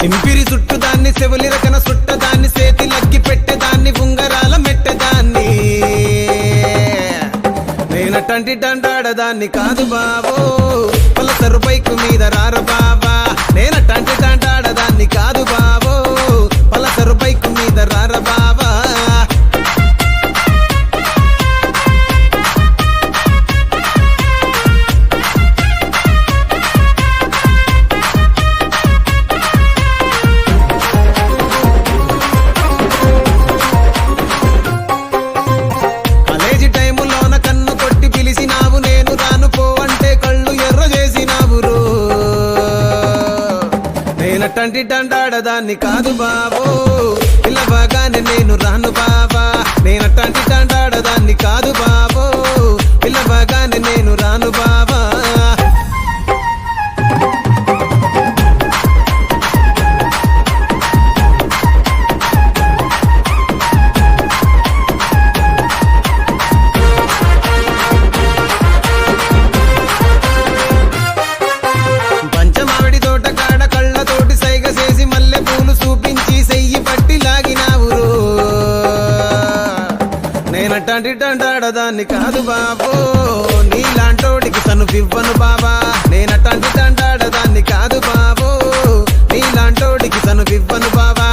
సింపిరి చుట్టు దాన్ని సెవలి రకన సుట్ట దాన్ని సేతి లగ్గి పెట్టేదాన్ని ఉంగరాల మెట్టదాన్ని నేనటంటి డండాడదాన్ని కాదు బాబో పలసరుపై అట్టంటిటంటాడ దాన్ని కాదు బాబో. పిల్లబాగానే నేను రాను బాబా నేను అట్టంటిటంటాడ దాన్ని కాదు బాబా నేనట్టంటి టంటాడదాన్ని కాదు బాబు. నీలాంటోడికి తను ఇవ్వను బాబా నేనట్టంటి టంటాడదాన్ని కాదు బాబు. నీలాంటోడికి తను ఇవ్వను బాబా